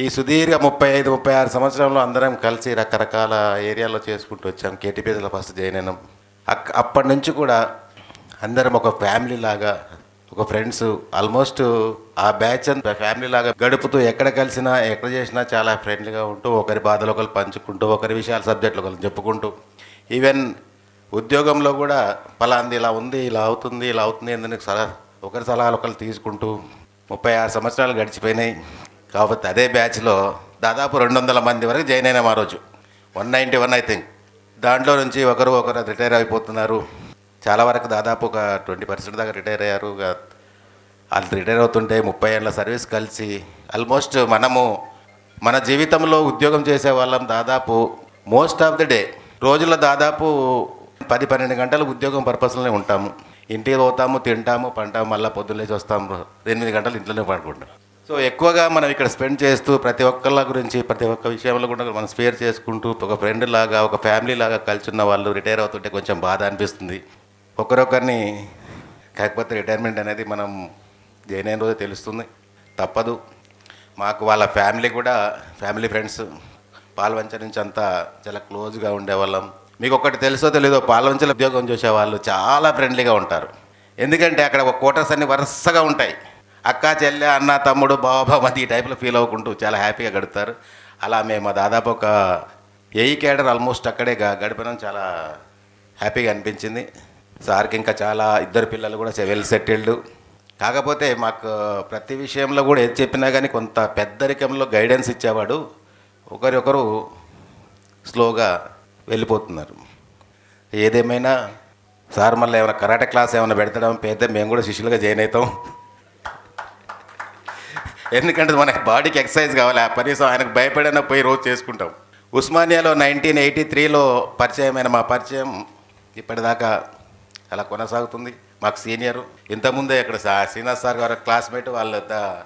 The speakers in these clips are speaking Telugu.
ఈ సుదీర్ఘ ముప్పై ఐదు ముప్పై ఆరు సంవత్సరంలో అందరం కలిసి రకరకాల ఏరియాలో చేసుకుంటూ వచ్చాం. కేటీపీలో ఫస్ట్ జాయిన్ అయినాం. అక్ అప్పటి నుంచి కూడా అందరం ఒక ఫ్యామిలీ లాగా ఒక ఫ్రెండ్స్ ఆల్మోస్ట్ ఆ బ్యాచ్ అంతా ఫ్యామిలీ లాగా గడుపుతూ ఎక్కడ కలిసినా ఎక్కడ చేసినా చాలా ఫ్రెండ్లీగా ఉంటూ ఒకరి బాధలు ఒకరు పంచుకుంటూ ఒకరి విషయాల సబ్జెక్టులు ఒకరు చెప్పుకుంటూ ఈవెన్ ఉద్యోగంలో కూడా పలాంది ఇలా ఉంది ఇలా అవుతుంది ఇలా అవుతుంది అందుకు సలహా ఒకరి సలహాలు ఒకరు తీసుకుంటూ ముప్పై ఆరు సంవత్సరాలు గడిచిపోయినాయి. కాబట్టి అదే బ్యాచ్లో దాదాపు రెండు వందల మంది వరకు జాయిన్ అయినాం ఆ రోజు. One ninety one I think. దాంట్లో నుంచి ఒకరు ఒకరు రిటైర్ అయిపోతున్నారు. చాలా వరకు దాదాపు ఒక ట్వంటీ పర్సెంట్ దాకా రిటైర్ అయ్యారు. వాళ్ళు రిటైర్ అవుతుంటే ముప్పై ఏళ్ళ సర్వీస్ కలిసి ఆల్మోస్ట్ మనము మన జీవితంలో ఉద్యోగం చేసే వాళ్ళం దాదాపు మోస్ట్ ఆఫ్ ది డే. రోజుల్లో దాదాపు పది పన్నెండు గంటలు ఉద్యోగం పర్పస్లోనే ఉంటాము. ఇంటికి పోతాము తింటాము పంటాము మళ్ళీ పొద్దున్నేసి వస్తాము. ఎనిమిది గంటలు ఇంట్లోనే పడుకుంటాం. సో ఎక్కువగా మనం ఇక్కడ స్పెండ్ చేస్తూ ప్రతి ఒక్కళ్ళ గురించి ప్రతి ఒక్క విషయంలో కూడా మనం స్పేర్ చేసుకుంటూ ఒక ఫ్రెండ్ లాగా ఒక ఫ్యామిలీ లాగా కలిసి ఉన్న వాళ్ళు రిటైర్ అవుతుంటే కొంచెం బాధ అనిపిస్తుంది. ఒకరొకరిని కాకపోతే రిటైర్మెంట్ అనేది మనం జాయిన్ రోజు తెలుస్తుంది. తప్పదు. మాకు వాళ్ళ ఫ్యామిలీ కూడా ఫ్యామిలీ ఫ్రెండ్స్ పాల్వంచ నుంచి అంతా చాలా క్లోజ్గా ఉండేవాళ్ళం. మీకు ఒకటి తెలుసో తెలీదో పాల్వంచల ఉద్యోగం చూసే వాళ్ళు చాలా ఫ్రెండ్లీగా ఉంటారు. ఎందుకంటే అక్కడ ఒక క్వార్టర్స్ అన్ని వరుసగా ఉంటాయి. అక్క చెల్లె అన్న తమ్ముడు బాబా ఈ టైప్లో ఫీల్ అవ్వకుంటూ చాలా హ్యాపీగా గడుపుతారు. అలా మేము దాదాపు ఒక ఎయి క్యాడర్ ఆల్మోస్ట్ అక్కడే గ- గడిపినాం చాలా హ్యాపీగా అనిపించింది. సార్కి ఇంకా చాలా ఇద్దరు పిల్లలు కూడా వెల్ సెటిల్డ్ కాకపోతే మాకు ప్రతి విషయంలో కూడా ఏది చెప్పినా కానీ కొంత పెద్దరికంలో గైడెన్స్ ఇచ్చేవాడు ఒకరికొకరు స్లోగా వెళ్ళిపోతున్నారు. ఏదేమైనా సార్ మళ్ళీ ఏమైనా కరాటే క్లాస్ ఏమైనా పెడతాం పెడితే మేము కూడా శిష్యులుగా జాయిన్ అవుతాం. ఎందుకంటే మనకి బాడీకి ఎక్సర్సైజ్ కావాలి. ఆ కనీసం ఆయనకు భయపడైనా పోయి రోజు చేసుకుంటాం. ఉస్మానియాలో నైన్టీన్ ఎయిటీ త్రీలో పరిచయమైన మా పరిచయం ఇప్పటిదాకా అలా కొనసాగుతుంది. మాకు సీనియరు. ఇంతకుముందే ఇక్కడ సా- శ్రీనివాస్ సార్ గారు క్లాస్మేట్ వాళ్ళంతా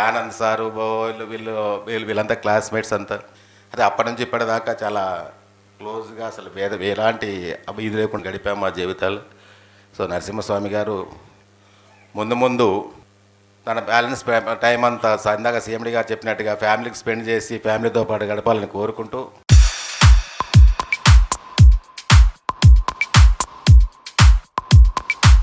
ఆనంద్ సారు వీళ్ళు వీళ్ళు వీళ్ళు వీళ్ళంతా క్లాస్మేట్స్ అంతా. అదే అప్పటి నుంచి ఇప్పటిదాకా చాలా క్లోజ్గా అసలు వేద ఎలాంటి ఇది లేకుండా గడిపాము మా జీవితాలు. సో నరసింహస్వామి గారు ముందు ముందు తన బ్యాలెన్స్ టైం అంతా ఇందాక సీఎండీ గారు చెప్పినట్టుగా ఫ్యామిలీకి స్పెండ్ చేసి ఫ్యామిలీతో పాటు గడపాలని కోరుకుంటూ